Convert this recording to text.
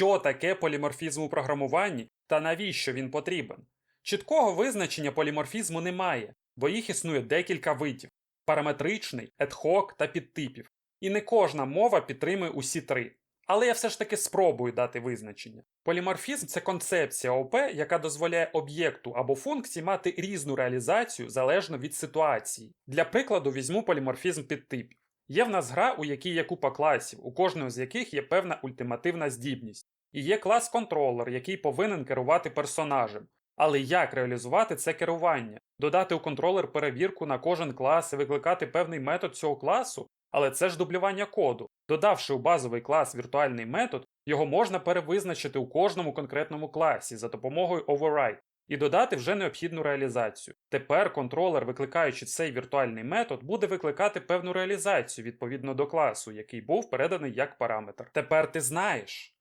що таке поліморфізм у програмуванні та навіщо він потрібен. Чіткого визначення поліморфізму немає, бо їх існує декілька видів: параметричний, ad-hoc та підтипів. І не кожна мова підтримує усі три. Але я все ж таки спробую дати визначення. Поліморфізм це концепція ОП, яка дозволяє об'єкту або функції мати різну реалізацію залежно від ситуації. Для прикладу візьму поліморфізм підтипів. Є в нас гра, у якій є купа класів, у кожного з яких є певна ультимативна здібність. І є клас контролер, який повинен керувати персонажем. Але як реалізувати це керування? Додати у контролер перевірку на кожен клас і викликати певний метод цього класу? Але це ж дублювання коду. Додавши у базовий клас віртуальний метод, його можна перевизначити у кожному конкретному класі за допомогою override і додати вже необхідну реалізацію. Тепер контролер, викликаючи цей віртуальний метод, буде викликати певну реалізацію відповідно до класу, який був переданий як параметр. Тепер ти знаєш,